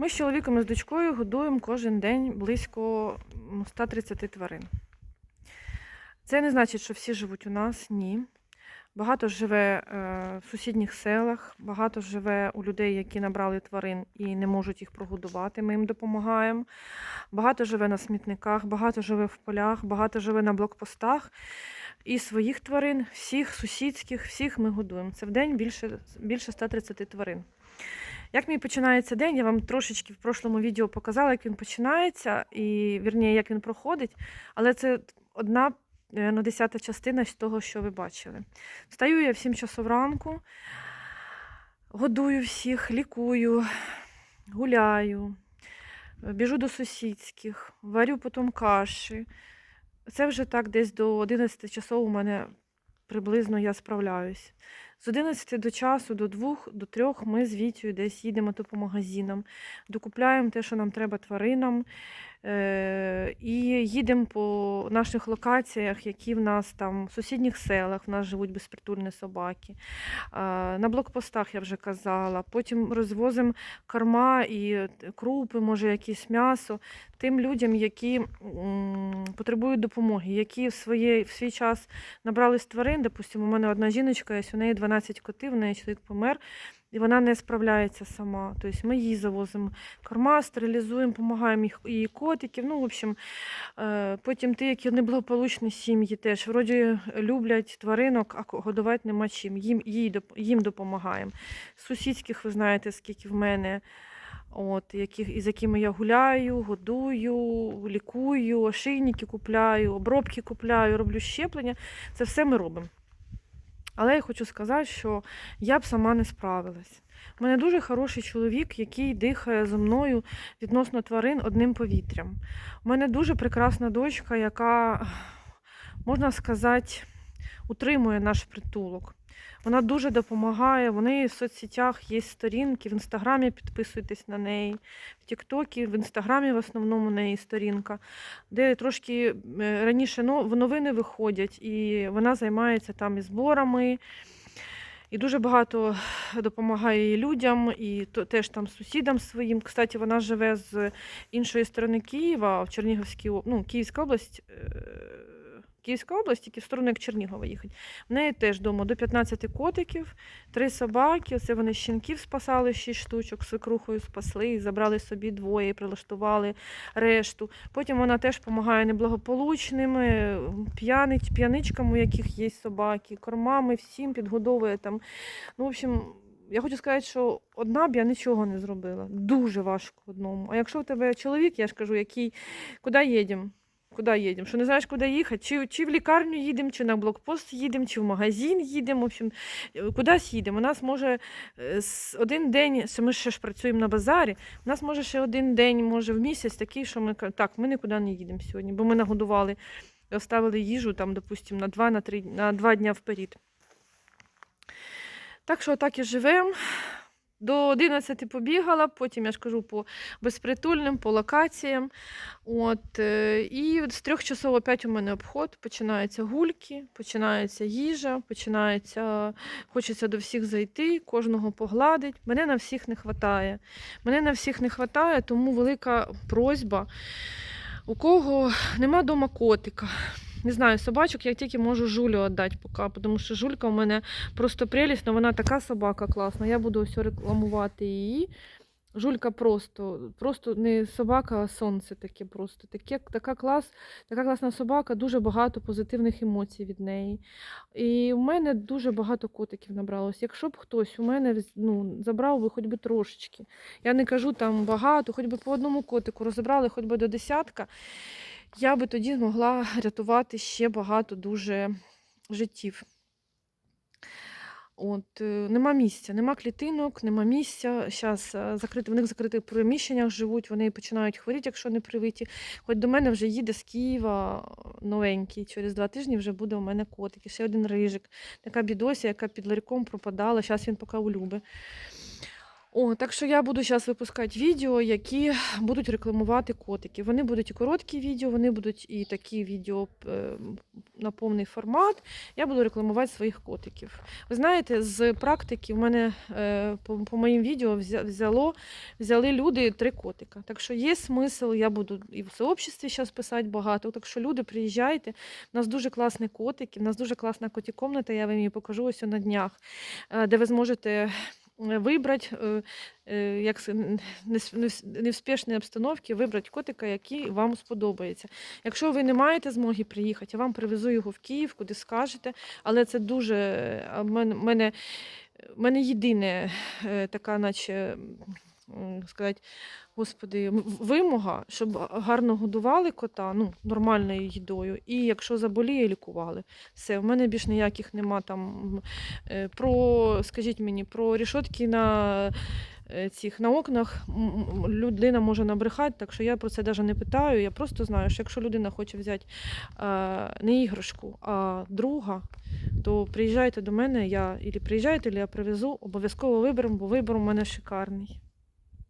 Ми з чоловіком і з дочкою годуємо кожен день близько 130 тварин. Це не значить, що всі живуть у нас, ні. Багато живе е, в сусідніх селах, багато живе у людей, які набрали тварин і не можуть їх прогодувати. Ми їм допомагаємо. Багато живе на смітниках, багато живе в полях, багато живе на блокпостах. І своїх тварин, всіх сусідських, всіх ми годуємо. Це в день більше, більше 130 тварин. Як мій починається день, я вам трошечки в прошлому відео показала, як він починається, і вірніше, як він проходить, але це одна на десята частина з того, що ви бачили. Встаю я в 7 часов ранку, годую всіх, лікую, гуляю, біжу до сусідських, варю потім каші. Це вже так десь до 11 часов у мене приблизно я справляюсь. З 11 до часу, до 2, до 3 ми з Вітєю десь їдемо то по магазинам, докупляємо те, що нам треба тваринам. Е, і їдемо по наших локаціях, які в нас там в сусідніх селах, в нас живуть безпритульні собаки. Е, на блокпостах я вже казала. Потім розвозимо корма і крупи, може, якесь м'ясо тим людям, які потребують допомоги, які в, своє, в свій час набрали з тварин. Допустимо, у мене одна жіночка, є, у неї 12 котів, у неї чоловік помер. І вона не справляється сама. Тобто ми їй завозимо корма, стерилізуємо, допомагаємо її котиків. Ну, в общем, е, потім ті, які неблагополучні сім'ї, теж вроді люблять тваринок, а годувати нема чим. Їм, їй, їм допомагаємо. Сусідських, ви знаєте, скільки в мене. От, яких, із якими я гуляю, годую, лікую, ошейники купляю, обробки купляю, роблю щеплення. Це все ми робимо. Але я хочу сказати, що я б сама не справилась. У мене дуже хороший чоловік, який дихає зі мною відносно тварин одним повітрям. У мене дуже прекрасна дочка, яка, можна сказати, утримує наш притулок. Вона дуже допомагає. В неї в соцсетях є сторінки, в інстаграмі підписуйтесь на неї, в Тіктокі, в інстаграмі в основному неї сторінка, де трошки е, раніше новини виходять, і вона займається там і зборами. І дуже багато допомагає людям, і теж там сусідам своїм. Кстати, вона живе з іншої сторони Києва, в Чернігівській ну, Київська область. Київська область, тільки в сторону як Чернігова їхати. В неї теж вдома до 15 котиків, три собаки. Оце вони щенків спасали 6 штучок, свекрухою спасли, забрали собі двоє, прилаштували решту. Потім вона теж допомагає неблагополучним, е, п'яничкам, у яких є собаки, кормами, всім підгодовує там. Ну, в общем, я хочу сказати, що одна б я нічого не зробила. Дуже важко одному. А якщо у тебе чоловік, я ж кажу, який куди їдемо? Куди їдемо? Що не знаєш, куди їхати? Чи, чи в лікарню їдемо, чи на блокпост їдемо, чи в магазин їдемо. В общем, е, кудись їдемо. У нас може е, один день, ми ще ж працюємо на базарі, у нас може ще один день, може в місяць такий, що ми так, ми нікуди не їдемо сьогодні, бо ми нагодували, оставили їжу там, допустимо, на два, на три, на два дня вперед. Так що так і живемо. До 11 побігала, потім я ж кажу по безпритульним, по локаціям. От, е, і з трьох часов опять у мене обход, починаються гульки, починається їжа, починається, хочеться до всіх зайти, кожного погладить. Мене на всіх не вистачає. Мене на всіх не вистачає, тому велика просьба. У кого нема дома котика. Не знаю, собачок я тільки можу жулю віддати поки, тому що жулька у мене просто прелість, але вона така собака класна. Я буду ось рекламувати її. Жулька просто, просто не собака, а сонце таке просто. Таке, така, клас, така класна собака, дуже багато позитивних емоцій від неї. І в мене дуже багато котиків набралось. Якщо б хтось у мене ну, забрав би хоч би трошечки. Я не кажу там багато, хоч би по одному котику розібрали, хоч би до десятка, я би тоді змогла рятувати ще багато дуже життів. От, е, нема місця, нема клітинок, нема місця. Зараз закрити, в них закритих приміщеннях живуть, вони починають хворіти, якщо не привиті. Хоч до мене вже їде з Києва новенький. Через два тижні вже буде у мене котик. І ще один рижик. Така бідося, яка під ларьком пропадала. Зараз він поки у Люби. О, так що я буду зараз випускати відео, які будуть рекламувати котики. Вони будуть і короткі відео, вони будуть і такі відео е, на повний формат. Я буду рекламувати своїх котиків. Ви знаєте, з практики в мене е, по, моїм відео взяло, взяли люди три котика. Так що є смисл, я буду і в сообществі зараз писати багато. Так що люди, приїжджайте. У нас дуже класні котики, у нас дуже класна котікомната, я вам її покажу ось на днях, е, де ви зможете вибрати, е, е, як не с- не в спешній обстановці, вибрати котика, який вам сподобається. Якщо ви не маєте змоги приїхати, я вам привезу його в Київ, куди скажете, але це дуже мене, У мене, єдине е, така, наче. Сказати, господи, вимога, щоб гарно годували кота, ну, нормальною їдою, і якщо заболіє, лікували. Все, в мене більш ніяких нема там е, про, скажіть мені, про рішотки на е, цих на окнах людина може набрехати, так що я про це навіть не питаю. Я просто знаю, що якщо людина хоче взяти не іграшку, а друга, то приїжджайте до мене, я і приїжджайте, або я привезу, обов'язково виберемо, бо вибір у мене шикарний.